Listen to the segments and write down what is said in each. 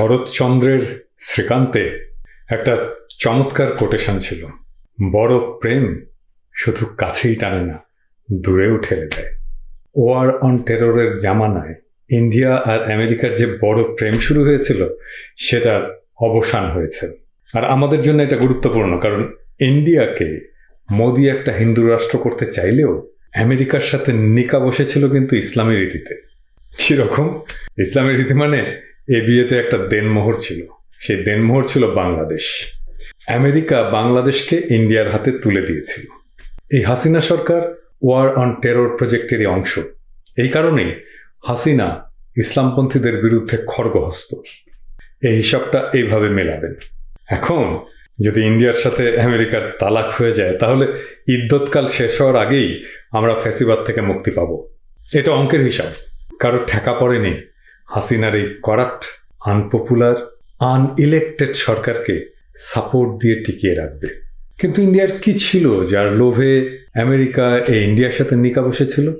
শরৎচন্দ্রের শ্রীকান্তে একটা চমৎকার কোটেশন ছিল। বড় প্রেম শুধু কাছেই টানে না, দূরেও ঠেলে দেয়। ওয়ার অন টেররের জামানায় ইন্ডিয়া আর আমেরিকার যে বড় প্রেম শুরু হয়েছিল, সেটার অবসান হয়েছে। আর আমাদের জন্য এটা গুরুত্বপূর্ণ, কারণ ইন্ডিয়াকে মোদি একটা হিন্দু রাষ্ট্র করতে চাইলেও আমেরিকার সাথে নিকা বসেছিল কিন্তু ইসলামী রীতিতে। কীরকম ইসলামী রীতি মানে এ বিয়েতে একটা দেনমোহর ছিল। সেই দেনমোহর ছিল বাংলাদেশ। আমেরিকা বাংলাদেশকে ইন্ডিয়ার হাতে তুলে দিয়েছিল। এই হাসিনা সরকার ওয়ার অন টেরর প্রজেক্টেরই অংশ। এই কারণেই হাসিনা ইসলামপন্থীদের বিরুদ্ধে খড়গহস্ত। এই হিসাবটা এইভাবে মেলাবেন। এখন যদি ইন্ডিয়ার সাথে আমেরিকার তালাক হয়ে যায়, তাহলে ইদ্যৎকাল শেষ হওয়ার আগেই আমরা ফ্যাসিবাদ থেকে মুক্তি পাব। এটা অঙ্কের হিসাব। কারও ঠেকা পড়েনি হাসিনার এই করাপ্ট আনপপুলার আনইলেক্টেড সরকারকে সাপোর্ট দিয়ে টিকিয়ে রাখবে। কিন্তু ইন্ডিয়ার কি ছিল যার লোভে আমেরিকা এই ইন্ডিয়ার সাথে নিকা বসেছিল?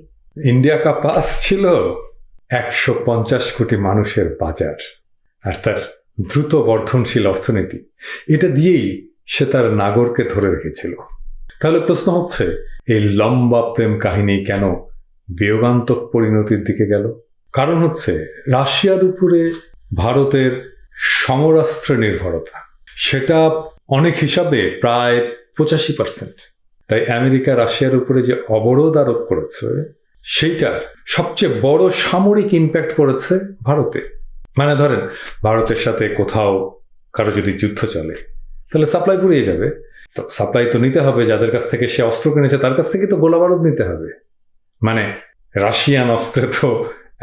ইন্ডিয়া কা পাস ছিল একশো পঞ্চাশ কোটি মানুষের বাজার আর তার দ্রুত বর্ধনশীল অর্থনীতি। এটা দিয়েই সে তার নাগরকে ধরে রেখেছিল। তাহলে প্রশ্ন হচ্ছে, এই লম্বা প্রেম কাহিনী কেন বিয়োগান্তক পরিণতির দিকে গেল? কারণ হচ্ছে রাশিয়ার উপরে ভারতের সমরাস্ত্র নির্ভরতা। সেটা অনেক হিসাবে প্রায় পঁচাশি পার্সেন্ট তাই আমেরিকা রাশিয়ার উপরে যে অবরোধ আরোপ করেছে সেইটার সবচেয়ে বড় সামরিক ইম্প্যাক্ট পড়েছে ভারতে। মানে ধরেন, ভারতের সাথে কোথাও কারও যদি যুদ্ধ চলে, তাহলে সাপ্লাই পুড়িয়ে যাবে। তো সাপ্লাই তো নিতে হবে, যাদের কাছ থেকে সে অস্ত্র কিনেছে, তার কাছ থেকে তো গোলা বারুদ নিতে হবে। মানে রাশিয়ান অস্ত্রে তো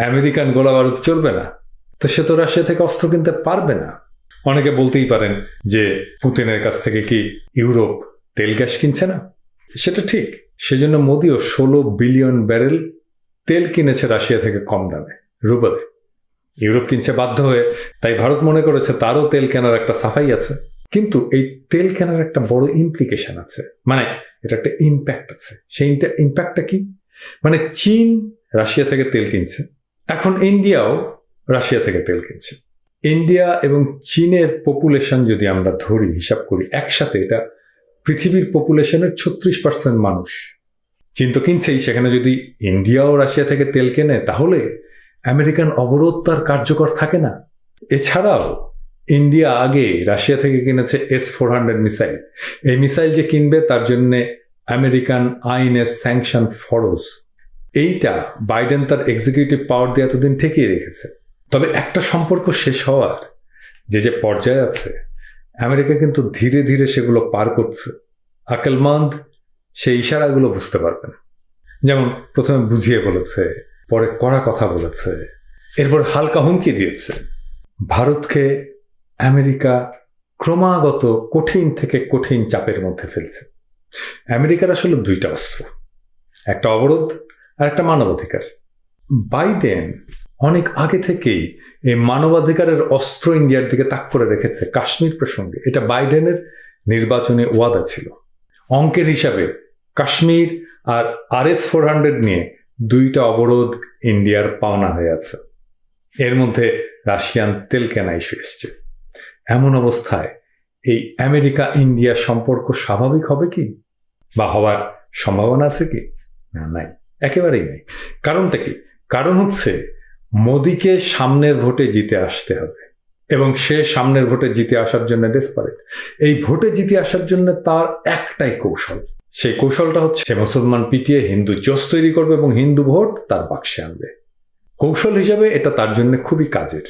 আমেরিকান গোলা বারুদ চলবে না। তো সে তো রাশিয়া থেকে অস্ত্র কিনতে পারবে না। অনেকে বলতেই পারেন যে, পুতিনের কাছ থেকে কি ইউরোপ তেল গ্যাস কিনছে না? সেটা ঠিক। সেজন্য মোদিও ষোলো বিলিয়ন ব্যারেল তেল কিনেছে রাশিয়া থেকে কম দামে রুবেলে ইউরোপ কিনছে বাধ্য হয়ে, তাই ভারত মনে করেছে তারও তেল কেনার একটা সাফাই আছে। কিন্তু এই তেল কেনার একটা বড় ইমপ্লিকেশন আছে। মানে এটা একটা ইম্প্যাক্ট আছে। সেই ইম্প্যাক্টটা কি? মানে চীন রাশিয়া থেকে তেল কিনছে। এখন ইন্ডিয়াও রাশিয়া থেকে তেল কিনছে। ইন্ডিয়া এবং চীনের পপুলেশন যদি আমরা ধরি, হিসাব করি, একসাথে এটা পৃথিবীর পপুলেশনের ছত্রিশ পার্সেন্ট মানুষ। চীন তো কিনছেই, সেখানে যদি ইন্ডিয়াও রাশিয়া থেকে তেল কেনে, তাহলে আমেরিকান অবরোধ তার কার্যকর থাকে না। এছাড়াও, ইন্ডিয়া আগে রাশিয়া থেকে কিনেছে এস ফোর হান্ড্রেড মিসাইল এই মিসাইল যে কিনবে, তার জন্য আমেরিকান আইনের স্যাংশন ফরজ। এইটা বাইডেন তার এক্সিকিউটিভ পাওয়ার দিয়ে এতদিন ঠেকিয়ে রেখেছে। তবে একটা সম্পর্ক শেষ হওয়ার, যে যে পর্যায়ে আছে, আমেরিকা কিন্তু ধীরে ধীরে সেগুলো পার করছে। আকেলমন্দ সেই ইশারাগুলো বুঝতে পারবেন যেমন প্রথমে বুঝিয়ে বলেছে, পরে কড়া কথা বলেছে, এরপর হালকা হুমকি দিয়েছে। ভারতকে আমেরিকা ক্রমাগত কঠিন থেকে কঠিন চাপের মধ্যে ফেলছে। আমেরিকার আসলে দুইটা অস্ত্র, একটা অবরোধ আর একটা মানবাধিকার। বাইডেন অনেক আগে থেকেই এই মানবাধিকারের অস্ত্র ইন্ডিয়ার দিকে তাক করে রেখেছে কাশ্মীর প্রসঙ্গে। এটা বাইডেনের নির্বাচনে ওয়াদা ছিল। অঙ্কের হিসাবে কাশ্মীর আর আর এস ফোর হান্ড্রেড নিয়ে দুইটা অবরোধ ইন্ডিয়ার পাওনা হয়ে আছে। এর মধ্যে রাশিয়ান তেল কেনা ইস্যু এসছে। এমন অবস্থায় এই আমেরিকা ইন্ডিয়া সম্পর্ক স্বাভাবিক হবে কি? বা হওয়ার সম্ভাবনা আছে কি? না, নাই। একেবারেই নেই। কারণটা কি? কারণ হচ্ছে মোদিকে সামনের ভোটে জিতে আসতে হবে এবং সে সামনের ভোটে জিতে আসার জন্য ডেসপারেট এই ভোটে জিতে আসার জন্য তার একটাই কৌশল। সেই কৌশলটা হচ্ছে সে মুসলমান পিটিয়ে হিন্দু জোস তৈরি করবে এবং হিন্দু ভোট তার বাক্সে আনবে। কৌশল হিসাবে এটা তার জন্য খুবই কাজের।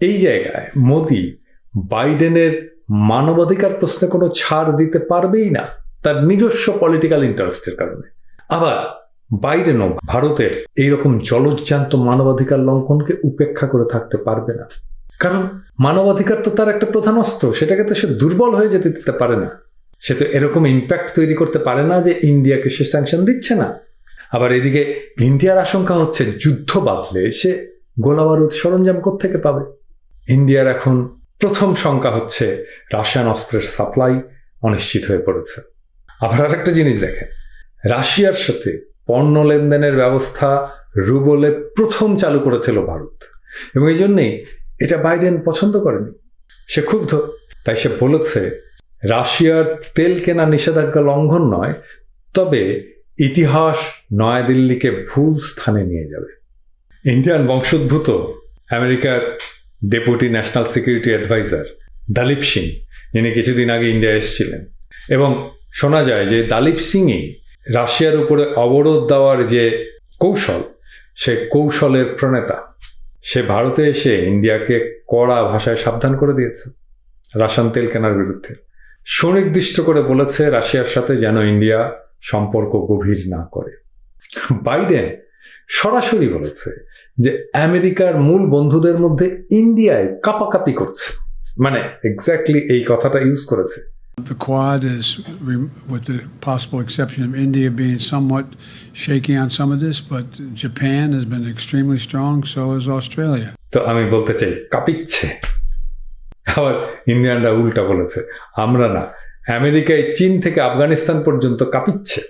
এই জায়গায় মোদি বাইডেনের মানবাধিকার প্রশ্নে কোনো ছাড় দিতে পারবেই না। তার নিজস্ব পলিটিক্যাল ইন্টারেস্টের কারণে। আবার বাইডেনও ভারতের এইরকম জলজ্জান্ত মানবাধিকার লঙ্ঘনকে উপেক্ষা করে থাকতে পারবে না। কারণ মানবাধিকার তো তার একটা প্রধান অস্ত্র, সেটাকে তো সে দুর্বল হয়ে যেতে দিতে পারে না। সে তো এরকম ইম্প্যাক্ট তৈরি করতে পারে না যে ইন্ডিয়াকে সে স্যাংশন দিচ্ছে না। আবার এদিকে ইন্ডিয়ার আশঙ্কা হচ্ছে যুদ্ধ বাঁধলে সে গোলাবারুদ সরঞ্জাম থেকে পাবে? ইন্ডিয়ার এখন প্রথম শঙ্কা হচ্ছে রাশিয়ান অস্ত্রের সাপ্লাই অনিশ্চিত হয়ে পড়েছে। আবার আরেকটা জিনিস দেখেন, রাশিয়ার সাথে পণ্য লেনদেনের ব্যবস্থা রুবলে প্রথম চালু করেছিল ভারত। এবং এই জন্যেই এটা বাইডেন পছন্দ করেনি। সে ক্ষুব্ধ। তাই সে বলেছে, রাশিয়ার তেল কেনা নিষেধাজ্ঞা লঙ্ঘন নয়, তবে ইতিহাস নয়াদিল্লিকে ভুল স্থানে নিয়ে যাবে। ইন্ডিয়ান বংশোদ্ভূত, আমেরিকার deputy national security adviser Dalip Singh, যিনি কিছুদিন আগে ইন্ডিয়া এসেছিলেন। এবং শোনা যায় যে দালিপ সিংই রাশিয়ার উপরে অবরোধ দেওয়ার যে কৌশল, সে কৌশলের প্রণেতা। সে ভারতে এসে ইন্ডিয়াকে কড়া ভাষায় সাবধান করে দিয়েছে রাশিয়ান তেল কেনার বিরুদ্ধে। সুনির্দিষ্ট করে বলেছে রাশিয়ার সাথে যেন ইন্ডিয়া সম্পর্ক গভীর না করে। বাইডেন সরাসরি বলেছে যে আমেরিকার মূল বন্ধুদের মধ্যে ইন্ডিয়ায় কাপাকাপি করছে। মানে এক্স্যাক্টলি এই কথাটা ইউজ করেছে। The Quad is, with the possible exception of India being somewhat shaky on some of this, but Japan has been extremely strong, so has Australia. তো আমি বলতে চাই কাঁপিচ্ছে। আবার ইন্ডিয়ানরা উল্টা বলেছে আমরা না আমেরিকায় চীন থেকে আফগানিস্তান পর্যন্ত কাঁপিচ্ছে।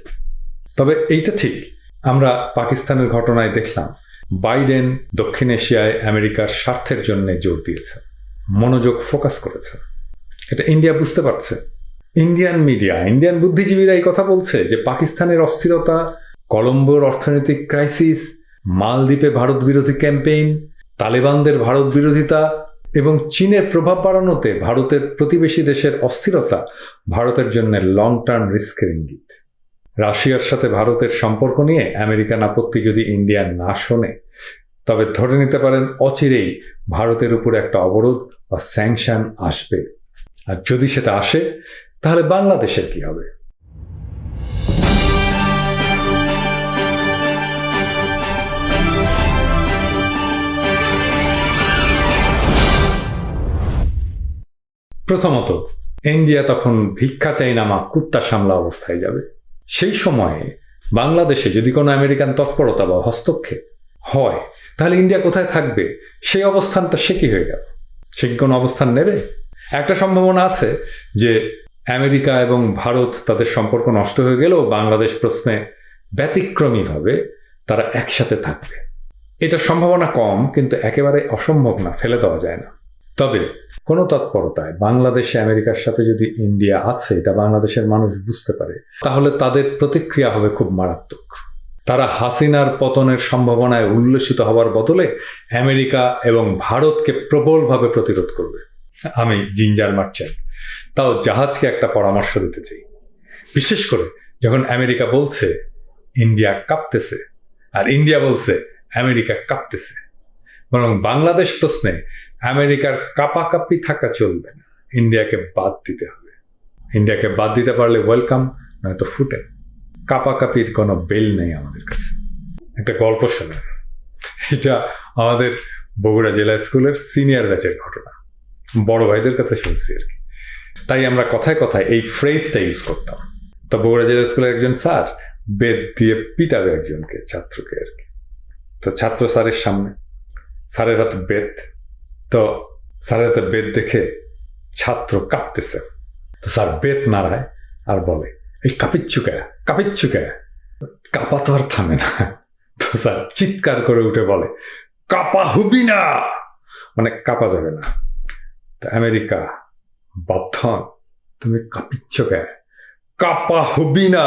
তবে এইটা ঠিক আমরা পাকিস্তানের ঘটনায় দেখলাম বাইডেন দক্ষিণ এশিয়ায় আমেরিকার স্বার্থের জন্য জোর দিয়েছে মনোযোগ ফোকাস করেছে। এটা ইন্ডিয়া বুঝতে পারছে। ইন্ডিয়ান মিডিয়া ইন্ডিয়ান বুদ্ধিজীবীরা এই কথা বলছে যে পাকিস্তানের অস্থিরতা, কলম্বোর অর্থনৈতিক ক্রাইসিস মালদ্বীপে ভারত বিরোধী ক্যাম্পেইন তালেবানদের ভারত বিরোধিতা এবং চীনের প্রভাব বাড়ানোতে ভারতের প্রতিবেশী দেশের অস্থিরতা ভারতের জন্য লং টার্ম রিস্কের ইঙ্গিত। রাশিয়ার সাথে ভারতের সম্পর্ক নিয়ে আমেরিকান আপত্তি যদি ইন্ডিয়া না শোনে, তবে ধরে নিতে পারেন অচিরেই ভারতের উপর একটা অবরোধ বা স্যাংশন আসবে। আর যদি সেটা আসে তাহলে বাংলাদেশের কি হবে? প্রথমত, ইন্ডিয়া তখন ভিক্ষা চাই নামা কুত্তা সামলা অবস্থায় যাবে। সেই সময়ে বাংলাদেশে যদি কোনো আমেরিকান তৎপরতা বা হস্তক্ষেপ হয়, তাহলে ইন্ডিয়া কোথায় থাকবে? সেই অবস্থানটা সে কি হয়ে গেল? সে কি কোনো অবস্থান নেবে? একটা সম্ভাবনা আছে যে আমেরিকা এবং ভারত তাদের সম্পর্ক নষ্ট হয়ে গেলেও বাংলাদেশ প্রশ্নে ব্যতিক্রমীভাবে তারা একসাথে থাকবে। এটা সম্ভাবনা কম, কিন্তু একেবারে অসম্ভব না, ফেলে দেওয়া যায় না। তবে কোনো তৎপরতায় বাংলাদেশে আমেরিকার সাথে যদি ইন্ডিয়া আছে, এটা বাংলাদেশের মানুষ বুঝতে পারে, তাহলে তাদের প্রতিক্রিয়া হবে খুব মারাত্মক। তারা হাসিনার পতনের সম্ভাবনায় উল্লসিত হওয়ার বদলে আমেরিকা এবং ভারতকে প্রবলভাবে প্রতিরোধ করবে। আমি জিঞ্জার মার চাই তাও জাহাজকে একটা পরামর্শ দিতে চাই। বিশেষ করে যখন আমেরিকা বলছে, ইন্ডিয়া কাঁপতেছে, আর ইন্ডিয়া বলছে, আমেরিকা কাঁপতেছে। বরং বাংলাদেশ প্রশ্নে আমেরিকার কাপাকাপি থাকা চলবে না। ইন্ডিয়াকে বাদ দিতে হবে। ইন্ডিয়াকে বাদ দিতে পারলে ওয়েলকাম, নয়তো ফুটে কাপাকাপির কোনো বেল নেই আমাদের কাছে। একটা গল্প শোনেন। এটা আমাদের বগুড়া জেলা স্কুলের সিনিয়র ব্যাচের ঘটনা। বড় ভাইদের কাছে শুনছি আর কি। তাই আমরা কথায় কথায় এই ফ্রেজটা ইউজ করতাম। তো বগুড়া জেলা স্কুলের একজন স্যার, বেদ দিয়ে পিটাবে একজনকে, ছাত্রকে আর কি। তো ছাত্র স্যারের সামনে, স্যারের হাতে বেদ। তো স্যারের হাতে বেদ দেখে ছাত্র কাঁপতেছে। তো স্যার বেদ নাড়ায় আর বলে, এই কাপিচ্ছু কে? কাপিচ্ছু কে? কাপা তো আর থামে না। তো স্যার চিৎকার করে উঠে বলে, কাপা হবি না! মানে কাপা যাবে না। আমেরিকা বাধ্যন তুমি কাপিচ্ছ কে কাপা হবি না।